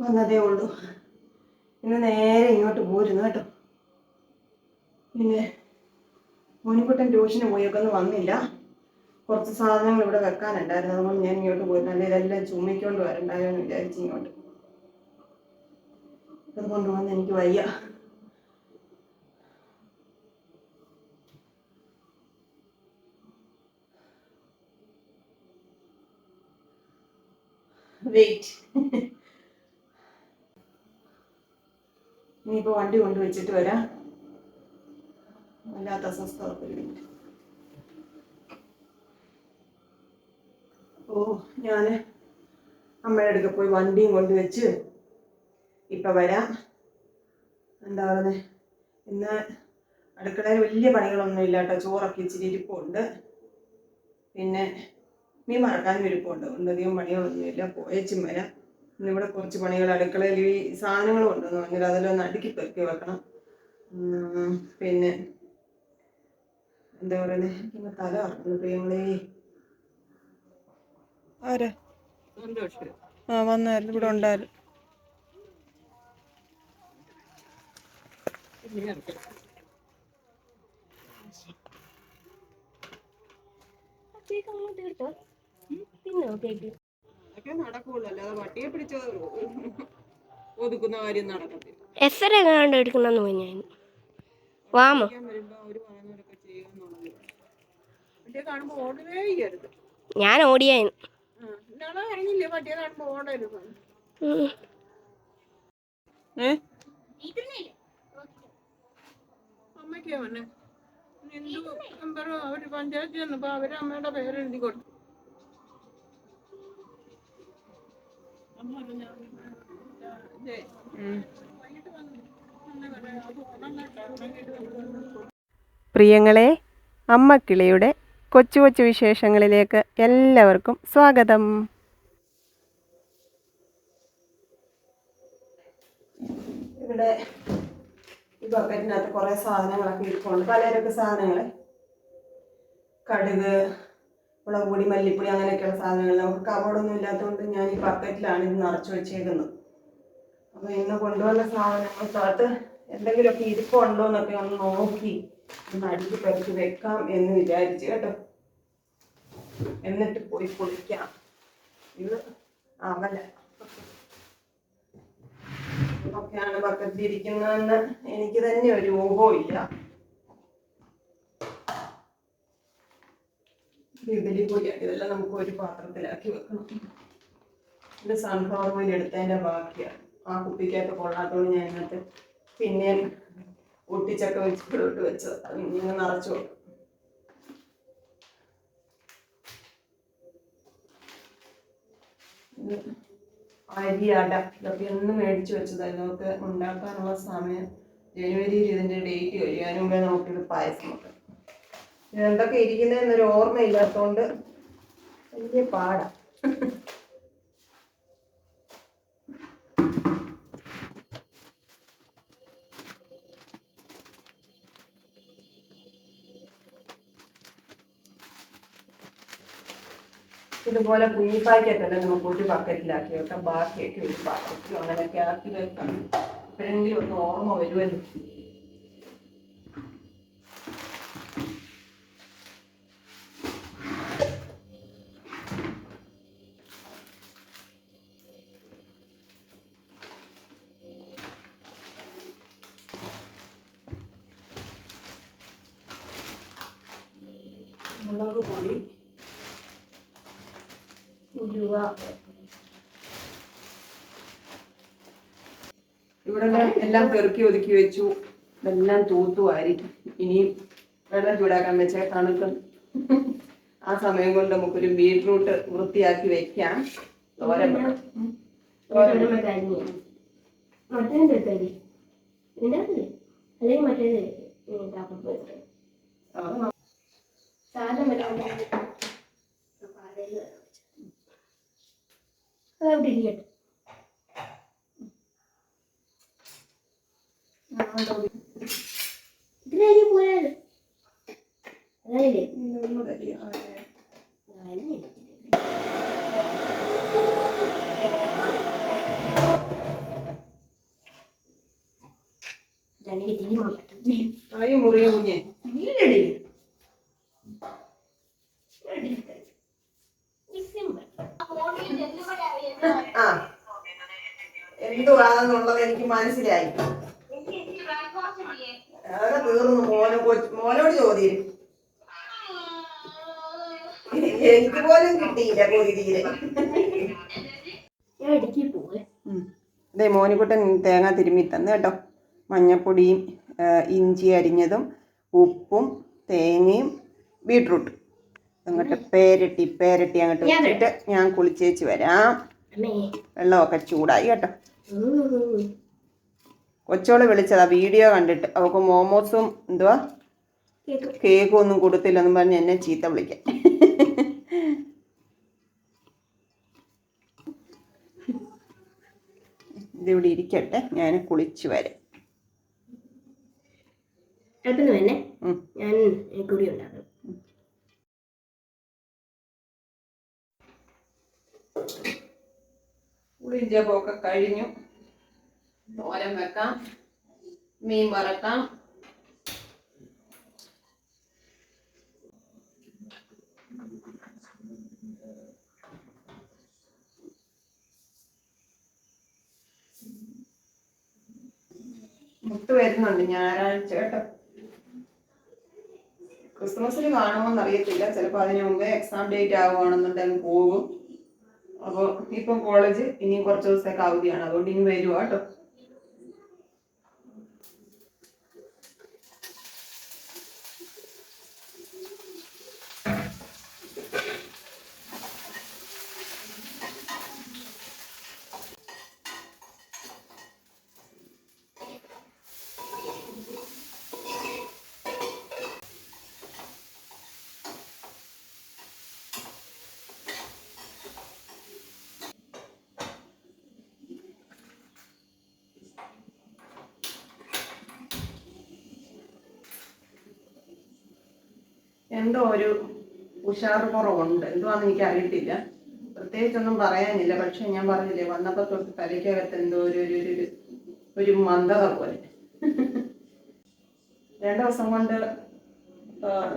വന്നതേ ഉള്ളൂ. ഇന്ന് നേരെ ഇങ്ങോട്ട് പോരുന്നു കേട്ടോ. പിന്നെ മോനിക്കുട്ടൻ ട്യൂഷന് പോയൊക്കെ ഒന്നും വന്നില്ല. കുറച്ച് സാധനങ്ങൾ ഇവിടെ വെക്കാനുണ്ടായിരുന്നു. അതുകൊണ്ട് ഞാൻ ഇങ്ങോട്ട് പോയി അല്ലെങ്കിൽ ഇതെല്ലാം ചുമ്മിക്കൊണ്ട് വരണ്ടായോ എന്ന് വിചാരിച്ച് ഇങ്ങോട്ട്. അത് കൊണ്ടുവന്ന് എനിക്ക് വയ്യ. വെയിറ്റ് ഇനിയിപ്പോൾ വണ്ടി കൊണ്ട് വെച്ചിട്ട് വരാം. വല്ലാത്ത അസ്വസ്ഥത ഓ ഞാൻ അമ്മയുടെ അടുക്ക പോയി വണ്ടിയും കൊണ്ട് വെച്ച് ഇപ്പം വരാം. എന്താ പറയുന്നത് ഇന്ന് അടുക്കളയിൽ വലിയ പണികളൊന്നും ഇല്ല കേട്ടോ ചോറൊക്കെ ഇച്ചിരി ഇരിപ്പുണ്ട്. പിന്നെ മീൻ മറക്കാനും ഇരിപ്പുണ്ട്. ഒന്നധികം പണികളൊന്നുമില്ല. പോയച്ചും വരാം. ഇന്നിവിടെ കുറച്ച് പണികൾ അടുക്കളയിൽ ഈ സാധനങ്ങൾ കൊണ്ടുവന്നു പറഞ്ഞാൽ അതെല്ലാം അടുക്കി പെറുക്കി വെക്കണം. പിന്നെ എന്താ പറയുന്നത് എനിക്കിന്ന് തല കറക്കുന്നു പ്രിയങ്ങളെ ആരാ? ആ വന്നായിരുന്നു. ഇവിടെ ഉണ്ടായിരുന്നു. കേക്ക്? അങ്ങോട്ട് അതൊക്കെ നടക്കുള്ളൂ. അല്ലാതെ വട്ടിയെ പിടിച്ച് ഒതുക്കുന്ന കാര്യം നടക്കത്തില്ല. എത്ര എങ്ങാണ്ട് എടുക്കണമെന്ന് പറഞ്ഞു വാമോ? ഞാൻ ഓടിയായിരുന്നു അമ്മയ്ക്ക് അവർ പഞ്ചായത്തിൽ ചെന്നപ്പോ അവർ അമ്മയുടെ പേര് എഴുതി കൊടുത്തു അമ്മ പറഞ്ഞ ഇതേ വൈകിട്ട് വന്നു അമ്മ പറയാം അത് ഉണങ്ങട്ടെ ഉണങ്ങിയിട്ട് നമുക്ക് പ്രിയങ്ങളെ അമ്മക്കിളിയുടെ കൊച്ചു കൊച്ചു വിശേഷങ്ങളിലേക്ക് എല്ലാവർക്കും സ്വാഗതം. ഇവിടെ ഈ ബക്കറ്റിനകത്ത് കുറേ സാധനങ്ങളൊക്കെ ഇരിക്കുന്നുണ്ട് പലചരക്ക് സാധനങ്ങൾ കടുക് മുളക് പൊടി മല്ലിപ്പൊടി അങ്ങനെയൊക്കെയുള്ള സാധനങ്ങൾ. നമുക്ക് കബോർഡൊന്നും ഇല്ലാത്തതുകൊണ്ട് ഞാൻ ഈ ബക്കറ്റിലാണ് ഇത് നിറച്ച് വെച്ചേക്കുന്നത്. അപ്പോൾ ഇന്ന് കൊണ്ടുവന്ന സാധനങ്ങൾക്കകത്ത് എന്തെങ്കിലുമൊക്കെ ഇരിപ്പുണ്ടോ എന്നൊക്കെ ഒന്ന് നോക്കി ഒന്ന് അടുക്കി പറിച്ച് വെക്കാം എന്ന് വിചാരിച്ചു കേട്ടോ. എന്നിട്ട് പോയി കുളിക്കാം. ഇത് അവല ഒക്കെയാണ് ബക്കറ്റിലിരിക്കുന്നതെന്ന് എനിക്ക് തന്നെ ഒരു ഊഹവും ഇല്ല ഇഡലി പൊടിയാണ്. ഇതെല്ലാം നമുക്ക് ഒരു പാത്രത്തിലാക്കി വെക്കണം. ഇത് സൺഫ്ലവർ ഓയിൽ എടുത്തതിന്റെ ബാക്കിയാണ്. ആ കുപ്പിക്കകത്ത് കൊള്ളാത്തോണ്ട് ഞാൻ എന്നിട്ട് പിന്നെ ഒട്ടിച്ചൊക്കെ വെച്ചിട്ട് വെച്ചത്. അത് ഇങ്ങനെ നിറച്ചു അരി അട ഇതൊക്കെ ഒന്ന് മേടിച്ചു വെച്ചതായിരുന്നു നമുക്ക് ഉണ്ടാക്കാനുള്ള സമയം ജനുവരിയിൽ ഇതിന്റെ ഡേറ്റ് അതിന് മുമ്പേ നമുക്കിത് പായസം വെക്കാം. ഇതെന്തൊക്കെ ഇരിക്കുന്നതെന്നൊരു ഓർമ്മയില്ലാത്തതുകൊണ്ട് വലിയ പാടാ. ഇതുപോലെ കുഞ്ഞി പാക്കറ്റെല്ലാം നമുക്ക് ഒരു ബക്കറ്റിലാക്കി വെക്കാം. ബാക്കിയൊക്കെ ഒരു പാക്കറ്റിലും അങ്ങനെയൊക്കെ ആക്കി വെക്കാം. എപ്പോഴെങ്കിലും ഒന്ന് ഓർമ്മ വരുമല്ലോ മുളക് പൊടി ഉലുവ ഇവിടെ ഞാൻ എല്ലാം പെറുക്കി ഒതുക്കി വെച്ചു. എല്ലാം തൂത്തുമായിരിക്കും ഇനിയും വെള്ളം ചൂടാക്കാൻ വെച്ചാൽ തണുക്കും ആ സമയം കൊണ്ട് നമുക്കൊരു ബീട്രൂട്ട് വൃത്തിയാക്കി വെക്കാം. തോരൻ. ഇതിലേക്ക് പോയാലോ അതൊക്കെ തീർന്നു മോനെ കൊച്ച് മോനോട് ചോദ്യം. എനിക്ക് പോലും കിട്ടിയില്ല കുരുതിയിൽ. അതെ മോനിക്കുട്ടൻ തേങ്ങ തിരുമ്മി തന്നു കേട്ടോ. മഞ്ഞപ്പൊടിയും ഇഞ്ചി അരിഞ്ഞതും ഉപ്പും തേങ്ങയും ബീട്രൂട്ട്. അങ്ങോട്ട് പേരട്ടി പേരട്ടി അങ്ങോട്ട് ഞാൻ വെച്ചിട്ട് ഞാൻ കുളിച്ചേച്ച് വരാം. വെള്ളമൊക്കെ ചൂടായി കേട്ടോ. കൊച്ചോൾ വിളിച്ചതാ വീഡിയോ കണ്ടിട്ട്. അവൾക്ക് മോമോസും എന്തുവാ? കേക്ക്. കേക്കും ഒന്നും കൊടുത്തില്ലെന്നും പറഞ്ഞ് എന്നെ ചീത്ത വിളിക്കാൻ. ഇതിവിടെ ഇരിക്കട്ടെ ഞാൻ കുളിച്ചു വരാം. ഞാൻ കുടി കുളിയും ജപമൊക്കെ കഴിഞ്ഞു. തോരൻ വെക്കാം. മീൻ വറക്കാം. മുട്ട് വരുന്നുണ്ട് ഞായറാഴ്ച കേട്ടോ. ക്രിസ്മസിന് കാണുമോന്ന് അറിയത്തില്ല ചിലപ്പോ അതിനു മുമ്പേ എക്സാം ഡേറ്റ് ആവുകയാണെന്നുണ്ടെങ്കിൽ പോകും. അപ്പോൾ ഇപ്പം കോളേജ് ഇനിയും കുറച്ച് ദിവസത്തേക്ക് അവധിയാണ്. അതുകൊണ്ട് ഇനി വരുവാ കേട്ടോ. എന്തോ ഒരു ഉഷാറ് കുറവുണ്ട് എന്തുവാന്ന് എനിക്ക് അറിയത്തില്ല പ്രത്യേകിച്ചൊന്നും പറയാനില്ല. പക്ഷെ ഞാൻ പറഞ്ഞില്ലേ വന്നപ്പോൾ തൊട്ട് തലയ്ക്കകത്ത് എന്തോ ഒരു ഒരു ഒരു- ഒരു മന്ദത പോലെ. രണ്ട് ദിവസം കൊണ്ട്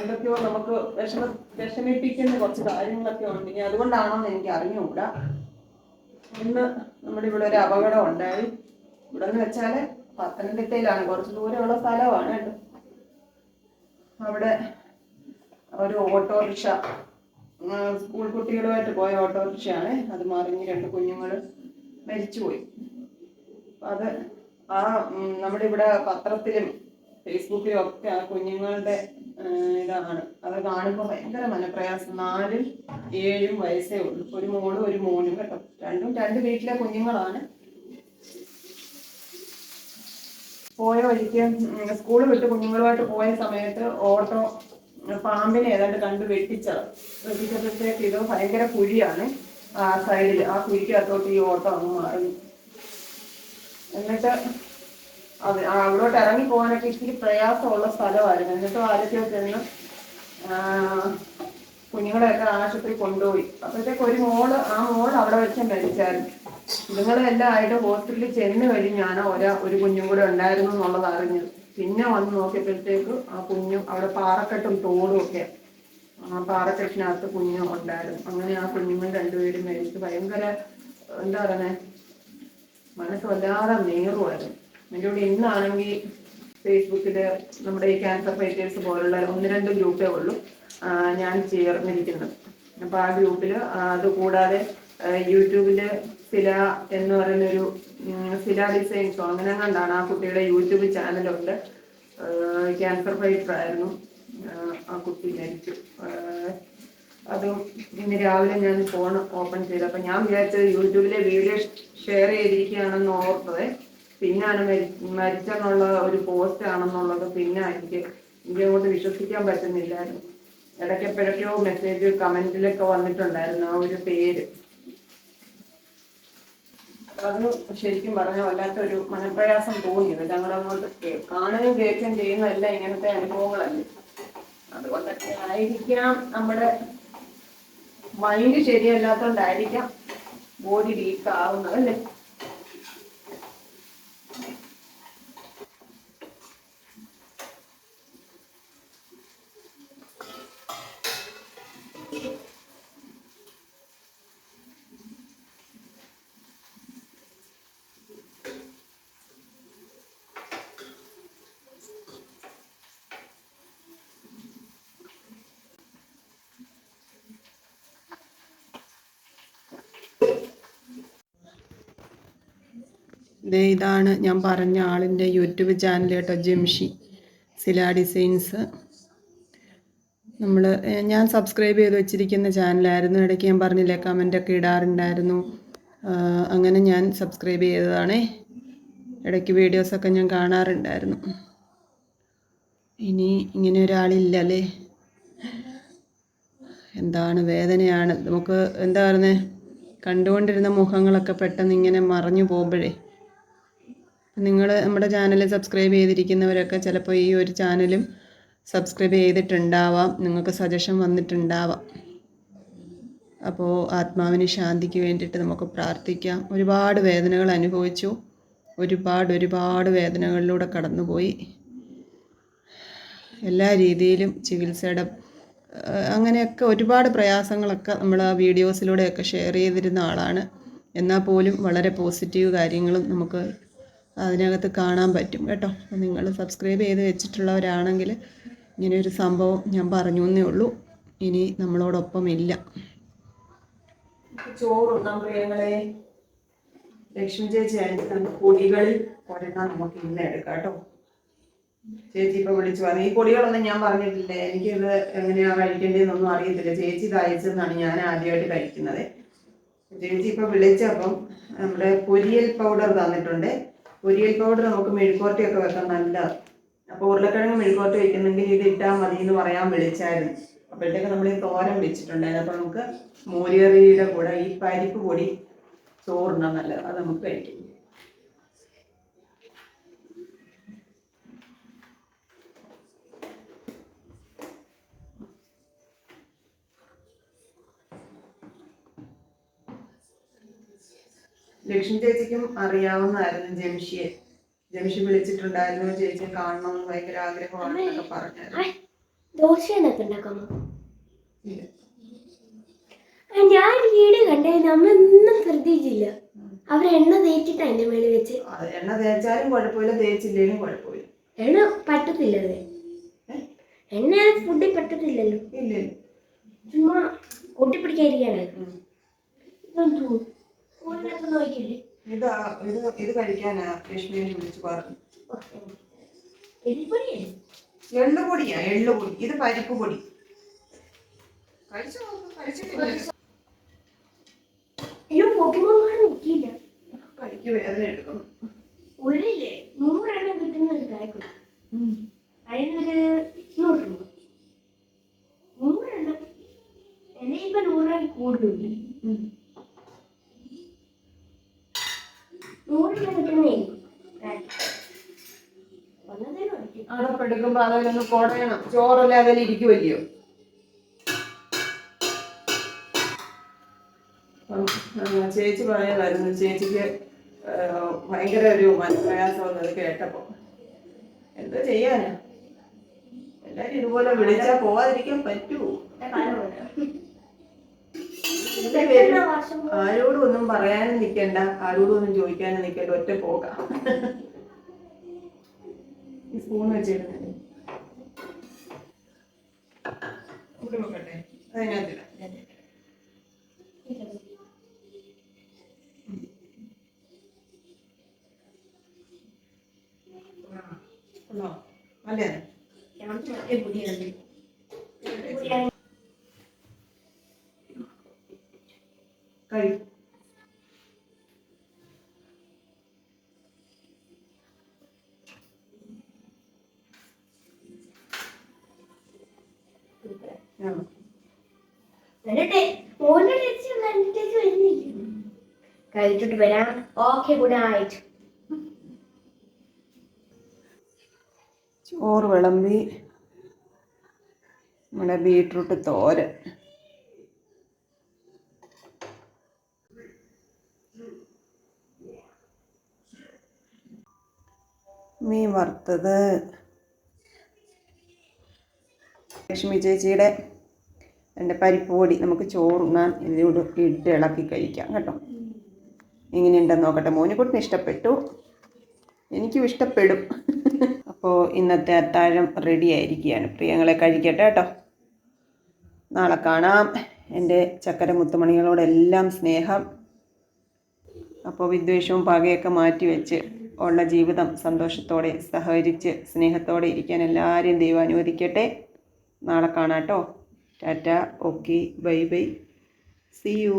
എന്തൊക്കെയോ നമുക്ക് വിഷമ വിഷമിപ്പിക്കുന്ന കുറച്ച് കാര്യങ്ങളൊക്കെ ഉണ്ട്. ഇനി അതുകൊണ്ടാണോന്ന് എനിക്ക് അറിഞ്ഞുകൂടാ ഇന്ന് നമ്മുടെ ഇവിടെ ഒരു അപകടം ഉണ്ടായി. ഇവിടെ എന്ന് വെച്ചാൽ പത്തനംതിട്ടയിലാണ്. കുറച്ച് ദൂരമുള്ള സ്ഥലമാണ് കേട്ടോ. അവിടെ ഒരു ഓട്ടോറിക്ഷ സ്കൂൾ കുട്ടികളുമായിട്ട് പോയ ഓട്ടോറിക്ഷയാണ്. അത് മറിഞ്ഞ് രണ്ട് കുഞ്ഞുങ്ങൾ മരിച്ചുപോയി. അത് ആ നമ്മുടെ ഇവിടെ പത്രത്തിലും ഫേസ്ബുക്കിലും ഒക്കെ ആ കുഞ്ഞുങ്ങളുടെ ഇതാണ്. അത് കാണുമ്പോൾ ഭയങ്കര മനപ്രയാസം. നാലും ഏഴും വയസ്സേ ഉള്ളൂ. ഒരു മോളും ഒരു മോനും കേട്ടോ. രണ്ടും രണ്ട് വീട്ടിലെ കുഞ്ഞുങ്ങളാണ്. പോയ വഴിക്ക് സ്കൂൾ വിട്ട് കുഞ്ഞുങ്ങളുമായിട്ട് പോയ സമയത്ത് ഓട്ടോ പാമ്പിനെ ഏതാണ്ട് കണ്ട് വെട്ടിച്ചത്. വെട്ടിച്ചപ്പോഴത്തേക്ക് ഇത് ഭയങ്കര കുഴിയാണ്. ആ സൈഡിൽ ആ കുഴിക്കകത്തോട്ട് ഈ ഓട്ടം അങ്ങ് മാറി. എന്നിട്ട് അത് അവിടോട്ട് ഇറങ്ങി പോകാനൊക്കെ ഇച്ചിരി പ്രയാസമുള്ള സ്ഥലമായിരുന്നു. എന്നിട്ട് ആരൊക്കെ ചെന്ന് കുഞ്ഞുങ്ങളെയൊക്കെ ആശുപത്രി കൊണ്ടുപോയി. അപ്പോഴത്തേക്ക് ഒരു മോൾ ആ മോൾ അവിടെ വെച്ച് മരിച്ചായിരുന്നു. ഇതുങ്ങളെല്ലാം ആയിട്ട് ഹോസ്പിറ്റലിൽ ചെന്ന് കഴിഞ്ഞാണ് ഒരാ ഒരു കുഞ്ഞും കൂടെ ഉണ്ടായിരുന്നു എന്നുള്ളത് അറിഞ്ഞത്. പിന്നെ വന്ന് നോക്കിയപ്പോഴത്തേക്ക് ആ കുഞ്ഞു അവിടെ പാറക്കെട്ടും തോടും ഒക്കെ. ആ പാറക്കെട്ടിനകത്ത് കുഞ്ഞു ഉണ്ടായിരുന്നു. അങ്ങനെ ആ കുഞ്ഞുങ്ങൾ രണ്ടുപേരും മരിച്ചു. ഭയങ്കര എന്താ പറയണേ മനസ്സ് വല്ലാതെ നേറുമായിരുന്നു എന്റെ കൂടെ ഇന്നാണെങ്കിൽ ഫേസ്ബുക്കിൽ നമ്മുടെ ഈ ക്യാൻസർ ഫൈറ്റേഴ്സ് പോലുള്ള ഒന്ന് രണ്ട് ഗ്രൂപ്പേ ഉള്ളൂ. ഞാൻ ചേർന്നിരിക്കുന്നത്. അപ്പൊ ആ ഗ്രൂപ്പിൽ അത് കൂടാതെ സില എന്ന് പറയുന്നൊരു ഫില ഡിസൈൻ ഡിസൈൻസോ അങ്ങനെ കണ്ടാണ് ആ കുട്ടിയുടെ യൂട്യൂബ് ചാനലുണ്ട്. ക്യാൻസർ ഫൈറ്റർ ആയിരുന്നു. ആ, കുട്ടി മരിച്ചു. അതും ഇന്ന് രാവിലെ ഞാൻ ഫോൺ ഓപ്പൺ ചെയ്തു. അപ്പം ഞാൻ വിചാരിച്ചത് യൂട്യൂബിലെ വീഡിയോ ഷെയർ ചെയ്തിരിക്കുകയാണെന്ന് ഓർത്തത്. പിന്നാണ് മരി മരിച്ചെന്നുള്ള ഒരു പോസ്റ്റ് ആണെന്നുള്ളത് പിന്നെ എനിക്ക് ഇതിനോട്ട് വിശ്വസിക്കാൻ പറ്റുന്നില്ലായിരുന്നു. ഇടയ്ക്ക് എപ്പോഴൊക്കെയോ മെസ്സേജ് കമന്റിലൊക്കെ വന്നിട്ടുണ്ടായിരുന്നു ആ ഒരു പേര്. അത് ശരിക്കും പറഞ്ഞാൽ വല്ലാത്തൊരു മനപ്രയാസം തോന്നിയത് ഞങ്ങളങ്ങോട്ട് അങ്ങോട്ട് കാണുകയും കേൾക്കുകയും ചെയ്യുന്നതല്ല ഇങ്ങനത്തെ അനുഭവങ്ങളല്ലേ. അതുകൊണ്ടൊക്കെ ആയിരിക്കാം നമ്മുടെ മൈൻഡ് ശരിയല്ലാത്തോണ്ടായിരിക്കാം ബോഡി വീക്ക് ആവുന്നത് അല്ലേ? ദേ ഇതാണ് ഞാൻ പറഞ്ഞ ആളിന്റെ യൂട്യൂബ് ചാനൽ കേട്ടോ ജംഷി. സില ഡിസൈൻസ് നമ്മൾ ഞാൻ സബ്സ്ക്രൈബ് ചെയ്ത് വെച്ചിരിക്കുന്ന ചാനലായിരുന്നു ഇടയ്ക്ക് ഞാൻ പറഞ്ഞില്ലേ കമന്റൊക്കെ ഇടാറുണ്ടായിരുന്നു. അങ്ങനെ ഞാൻ സബ്സ്ക്രൈബ് ചെയ്തതാണേ. ഇടയ്ക്ക് വീഡിയോസൊക്കെ ഞാൻ കാണാറുണ്ടായിരുന്നു. ഇനി ഇങ്ങനെ ഒരാളില്ലല്ലേ എന്താണ് വേദനയാണ്. നമുക്ക് എന്താ പറയുന്നത് കണ്ടുകൊണ്ടിരുന്ന മുഖങ്ങളൊക്കെ പെട്ടെന്ന് ഇങ്ങനെ മറഞ്ഞു പോകുമ്പോഴേ. നിങ്ങൾ നമ്മുടെ ചാനൽ സബ്സ്ക്രൈബ് ചെയ്തിരിക്കുന്നവരൊക്കെ ചിലപ്പോൾ ഈ ഒരു ചാനലും സബ്സ്ക്രൈബ് ചെയ്തിട്ടുണ്ടാവാം. നിങ്ങൾക്ക് സജഷൻ വന്നിട്ടുണ്ടാവാം. അപ്പോൾ ആത്മാവിന് ശാന്തിക്ക് വേണ്ടിയിട്ട് നമുക്ക് പ്രാർത്ഥിക്കാം. ഒരുപാട് വേദനകൾ അനുഭവിച്ചു. ഒരുപാട് ഒരുപാട് വേദനകളിലൂടെ കടന്നുപോയി. എല്ലാ രീതിയിലും ചികിത്സയുടെ അങ്ങനെയൊക്കെ ഒരുപാട് പ്രയാസങ്ങളൊക്കെ നമ്മൾ ആ വീഡിയോസിലൂടെയൊക്കെ ഷെയർ ചെയ്തിരുന്ന ആളാണ്. എന്നാൽ പോലും വളരെ പോസിറ്റീവ് കാര്യങ്ങളും നമുക്ക് അതിനകത്ത് കാണാൻ പറ്റും കേട്ടോ. നിങ്ങൾ സബ്സ്ക്രൈബ് ചെയ്ത് വെച്ചിട്ടുള്ളവരാണെങ്കിൽ ഇങ്ങനെ ഒരു സംഭവം ഞാൻ പറഞ്ഞു എന്നേ ഉള്ളൂ. ഇനി നമ്മളോടൊപ്പം ഇല്ല. പ്രിയങ്ങളെ ലക്ഷ്മി ചേച്ചി അയച്ചിട്ടുണ്ട് പൊടികളിൽ ഒരെണ്ണം നമുക്ക് ഇന്ന് എടുക്കാം കേട്ടോ. ചേച്ചി ഇപ്പൊ വിളിച്ചു പറഞ്ഞു. ഈ പൊടികളൊന്നും ഞാൻ പറഞ്ഞിട്ടില്ല? എനിക്കിത് എങ്ങനെയാ കഴിക്കേണ്ടതെന്നൊന്നും അറിയത്തില്ല. ചേച്ചി ഇത് അയച്ചെന്നാണ് ഞാൻ ആദ്യമായിട്ട് കഴിക്കുന്നത്. ചേച്ചി ഇപ്പൊ വിളിച്ചപ്പം നമ്മുടെ പൊരിയൽ പൗഡർ തന്നിട്ടുണ്ട്. പൊരിയൽ പൗഡർ നമുക്ക് മെഴുക്കോർട്ടിയൊക്കെ വെക്കാൻ നല്ല അപ്പോൾ ഉരുളക്കിഴങ്ങ് മെഴുക്കോർട്ടി വെക്കുന്നെങ്കിൽ ഇത് ഇട്ടാൽ മതി എന്ന് പറയാൻ വിളിച്ചായിരുന്നു. അപ്പോഴത്തേക്ക് നമ്മൾ ഈ തോരൻ വെച്ചിട്ടുണ്ടായിരുന്നു. അപ്പോൾ നമുക്ക് മോരിയറിയുടെ കൂടെ ഈ പരിപ്പ് പൊടി ചോറുണ്ണാൻ നല്ലത്. അത് നമുക്ക് കഴിക്കാം. ലക്ഷ്മി ചേച്ചിക്കും അറിയാവുന്നതായിരുന്നു ജംഷിയെ. ജംഷി വിളിച്ചിട്ടുണ്ടായിരുന്നു ചേച്ചിയെ കാണണമെന്ന് ഭയങ്കര ആഗ്രഹമാണെന്നൊക്കെ പറഞ്ഞായിരുന്നു. ഉണ്ടാക്കാമോ ഞാൻ വീട് കണ്ടേ നമ്മളൊന്നും ശ്രദ്ധിച്ചില്ല. അവർ എണ്ണ തേച്ചിട്ടാ എന്റെ മേളിൽ വെച്ച്. എണ്ണ തേച്ചാലും കുഴപ്പമില്ല തേച്ചില്ലേലും കുഴപ്പമില്ല. എണ്ണ പറ്റത്തില്ല അത്. എണ്ണ ഫുഡിൽ പറ്റത്തില്ലല്ലോ. ഇല്ല ചുമ്മാ ഒട്ടിപ്പിടിക്കാതിരിക്കാനായിരുന്നു ഇത് ഇത് ഇത് കഴിക്കാനാ ലക്ഷ്മിയെ വിളിച്ച് പറഞ്ഞു. എള്ളുപൊടിയാ എള്ളുപൊടി. ഇത് പരിപ്പ് പൊടി കഴിച്ചു കഴിച്ചിട്ടില്ല. കൈക്ക് വേദന എടുക്കുന്നു ഉള്ളില്ലേ? നൂറെണ്ണം കിട്ടുന്ന ഒരു പാക്കറ്റ് അതിനൊരു നൂറ് രൂപ നൂറെണ്ണം എന്നെ ഇപ്പൊ നൂറായി കൂടുതലുണ്ട് ഉം. നൂറെണ്ണം കിട്ടുന്നേ വന്നതേ ഉള്ളൂ. അടപ്പെടുക്കുമ്പോ അതിലൊന്ന് കുടയണം. ചോറല്ലേ അതിൽ ഇരിക്കുമല്ലയോ ചേച്ചി പറയുമായിരുന്നു ചേച്ചിക്ക് ഭയങ്കര ഒരു മനപ്രയാസം വന്നത് കേട്ടപ്പോ. എന്താ ചെയ്യാനാ? എല്ലാരും ഇതുപോലെ വിളിച്ചാ പോവാതിരിക്കാൻ വർഷം ആരോടും ഒന്നും പറയാനും നിൽക്കണ്ട ആരോടും ഒന്നും ചോദിക്കാനും നിൽക്കണ്ട ഒറ്റ പോകാം സ്പൂൺ വെച്ചിരുന്നില്ലേ ഇവിടെ വെക്കട്ടെ. അതിനകത്തിടാം അല്ലേ? ഞങ്ങൾക്ക് മറ്റേ പുതിയുണ്ട് കഴിച്ചിട്ട് വരാം. ഓക്കെ ഗുഡ് നൈറ്റ് ചോറ് വിളമ്പി. നമ്മുടെ ബീട്രൂട്ട് തോരൻ. മീൻ വറുത്തത്. ലക്ഷ്മി ചേച്ചിയുടെ എന്റെ പരിപ്പ് പൊടി നമുക്ക് ചോറുണ്ണാൻ ഇതിലൂടെ ഇട്ട് ഇളക്കി കഴിക്കാം കേട്ടോ. എങ്ങനെയുണ്ടെന്ന് നോക്കട്ടെ. മോനിക്കുട്ടിന് ഇഷ്ടപ്പെട്ടു. എനിക്കും ഇഷ്ടപ്പെടും. അപ്പോൾ ഇന്നത്തെ അത്താഴം റെഡി ആയിരിക്കുകയാണ്. പ്രിയങ്ങളെ കഴിക്കട്ടെ കേട്ടോ. നാളെ കാണാം. എന്റെ ചക്കര മുത്തുമണികളോടെല്ലാം സ്നേഹം. അപ്പോൾ വിദ്വേഷവും പകയൊക്കെ മാറ്റി വെച്ച് ഉള്ള ജീവിതം സന്തോഷത്തോടെ സഹകരിച്ച് സ്നേഹത്തോടെ ഇരിക്കാൻ എല്ലാവരെയും ദൈവം അനുവദിക്കട്ടെ. നാളെ കാണാം കേട്ടോ. Tata okay bye bye. See you